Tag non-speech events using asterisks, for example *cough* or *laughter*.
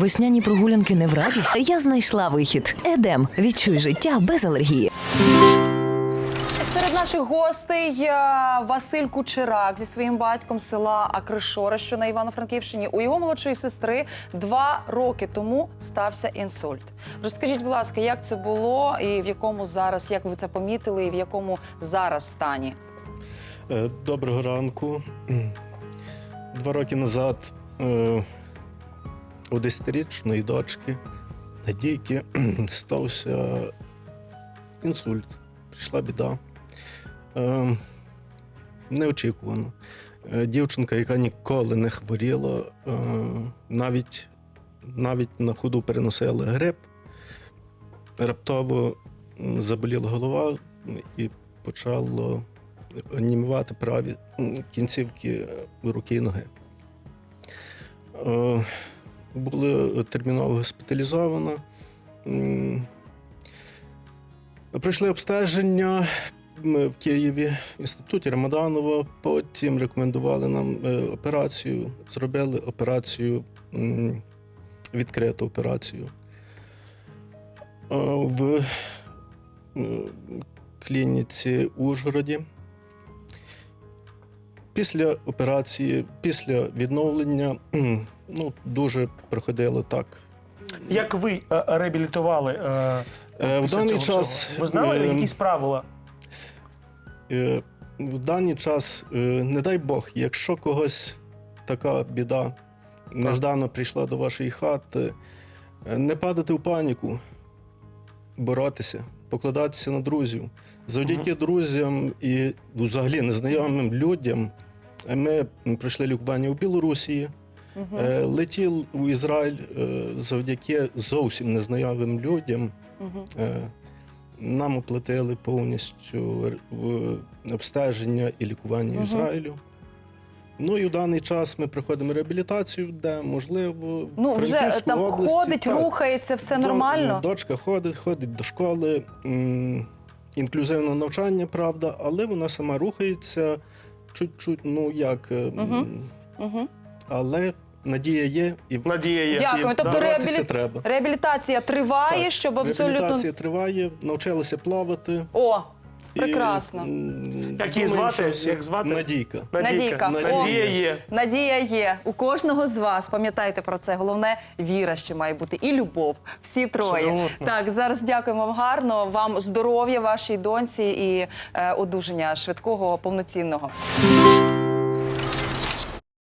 Весняні прогулянки не в радість. Я знайшла вихід. Едем. Відчуй життя без алергії. Серед наших гостей Василь Кучерак зі своїм батьком села Акришора, що на Івано-Франківщині. У його молодшої сестри два роки тому стався інсульт. Розкажіть, будь ласка, як це було і в якому зараз, як ви це помітили, і в якому зараз стані? Е, Доброго ранку. Два роки назад е, у 10-річної дочки Надійки *clears throat* стався інсульт. Прийшла біда. Е, Неочікувано. Е, Дівчинка, яка ніколи не хворіла, е, навіть, навіть на ходу переносила грип, раптово заболіла голова і почало анімувати праві кінцівки е, руки і ноги. Е, Були терміново госпіталізована. М, Пройшли обстеження ми в Києві, в інституті Рамаданова. Потім рекомендували нам е, операцію. Зробили операцію, відкриту операцію. Е, В е, клініці Ужгороді. Після операції, після відновлення, ну, дуже проходило так. Як ви е, реабілітували е, Е, В даний цього час всього? Ви знали е, якісь правила? Е, В даний час, е, не дай Бог, якщо когось така біда неждано прийшла до вашої хати, е, не падати в паніку, боротися, покладатися на друзів. Завдяки друзям і взагалі незнайомим людям е, ми пройшли лікування у Білорусі, е, летів у Ізраїль е, завдяки зовсім незнайомим людям. Е, Нам оплатили повністю р- обстеження і лікування. Ізраїлю. Ну і в даний час ми проходимо реабілітацію, де можливо в Ну вже там області, ходить, так. рухається, все До- нормально. Дочка ходить, ходить до школи. м, Інклюзивне навчання, правда, але вона сама рухається чуть-чуть, ну як. Мгм. Угу. Але надія є і Надія є. Дякую. і Тобто реабілі- треба. Реабілітація триває, Так, щоб абсолютно Реабілітація триває, навчилася плавати. о, прекрасно. Як її звати? Як звати? Надійка. Надійка. Надія є. Надія є у кожного з вас. Пам'ятайте про це. Головне віра ще має бути і любов. Всі троє. Абсолютно. Так, зараз дякуємо вам гарно. Вам здоров'я вашій доньці і е, одужання швидкого повноцінного.